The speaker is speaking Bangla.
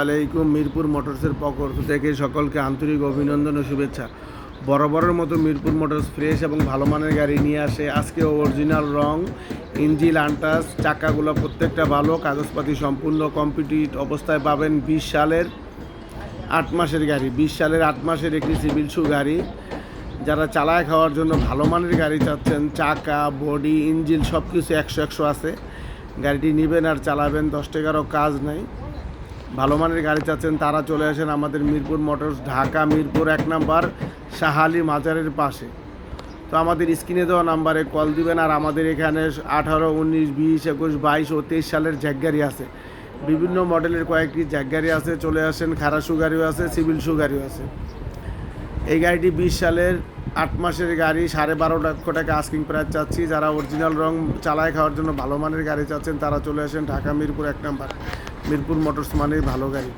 আলাইকুম, মিরপুর মোটরসের পক্ষ থেকে সকলকে আন্তরিক অভিনন্দন ও শুভেচ্ছা। বরাবরের মতো মিরপুর মোটরস ফ্রেশ এবং ভালো মানের গাড়ি নিয়ে আসে আজকে অরিজিনাল রং ইঞ্জিল আন্টাস চাকাগুলো প্রত্যেকটা ভালো, কাগজপাতি সম্পূর্ণ কম্পিটিট অবস্থায় পাবেন বিশ সালের আট মাসের গাড়ি। বিশ সালের আট মাসের একটি সিভিল শু গাড়ি। যারা চালায় খাওয়ার জন্য ভালো মানের গাড়ি চাচ্ছেন, চাকা, বডি, ইঞ্জিন সব কিছু একশো একশো আছে। গাড়িটি নেবেন আর চালাবেন, দশ টাকারও কাজ নাই। ভালো মানের গাড়ি চাচ্ছেন, তারা চলে আসেন আমাদের মিরপুর মোটরস, ঢাকা মিরপুর এক নাম্বার, শাহালি মাজারের পাশে। তো আমাদের স্ক্রিনে দেওয়া নাম্বারে কল দিবেন আর আমাদের এখানে আঠারো, উনিশ, বিশ, একুশ, বাইশ ও তেইশ সালের জ্যাক গাড়ি আছে। বিভিন্ন মডেলের কয়েকটি জ্যাক গাড়ি আছে, চলে আসেন খারাসু সুগারিও আছে, সিভিল শু গাড়িও আছে। এই গাড়িটি বিশ সালের আট মাসের গাড়ি, সাড়ে বারো লক্ষ টাকা আস্কিং প্রাইস চাচ্ছি। যারা অরিজিনাল রং চালায় খাওয়ার জন্য ভালো মানের গাড়ি চাচ্ছেন, তারা চলে আসেন ঢাকা মিরপুর এক নাম্বার। মিরপুর মোটরস মানেই ভালো গাড়ি।